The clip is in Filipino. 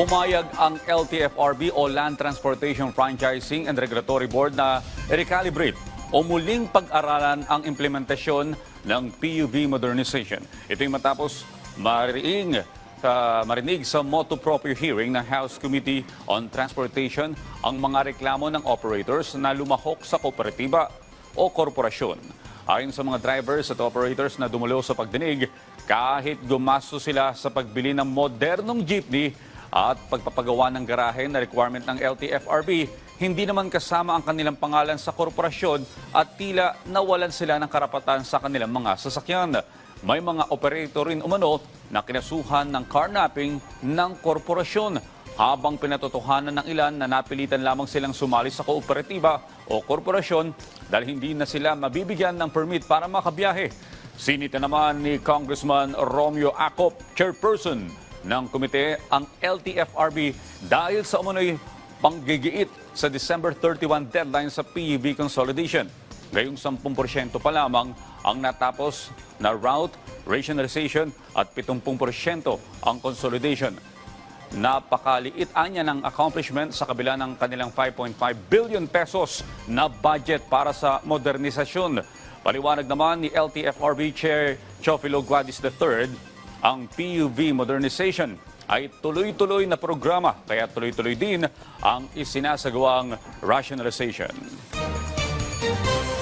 Pumayag ang LTFRB o Land Transportation Franchising and Regulatory Board na recalibrate o muling pag-aralan ang implementasyon ng PUV modernization. Ito yung matapos mariing sa marinig sa motu proprio hearing ng House Committee on Transportation ang mga reklamo ng operators na lumahok sa kooperatiba o korporasyon. Ayon sa mga drivers at operators na dumulo sa pagdinig, kahit gumasto sila sa pagbili ng modernong jeepney at pagpapagawa ng garahe na requirement ng LTFRB, hindi naman kasama ang kanilang pangalan sa korporasyon at tila nawalan sila ng karapatan sa kanilang mga sasakyan. May mga operator rin umano na kinasuhan ng carnapping ng korporasyon habang pinatotohanan ng ilan na napilitan lamang silang sumali sa kooperatiba o korporasyon dahil hindi na sila mabibigyan ng permit para makabiyahe. Sinita naman ni Congressman Romeo Acop, chairperson ng komite ang LTFRB dahil sa umano'y panggigiit sa December 31 deadline sa PUV consolidation. Gayong 10% pa lamang ang natapos na route, rationalization at 70% ang consolidation. Napakaliit anya ng accomplishment sa kabila ng kanilang 5.5 billion pesos na budget para sa modernisasyon. Paliwanag naman ni LTFRB Chair Chofilo Guadis III, ang PUV modernization ay tuloy-tuloy na programa kaya tuloy-tuloy din ang isinasagawang rationalization.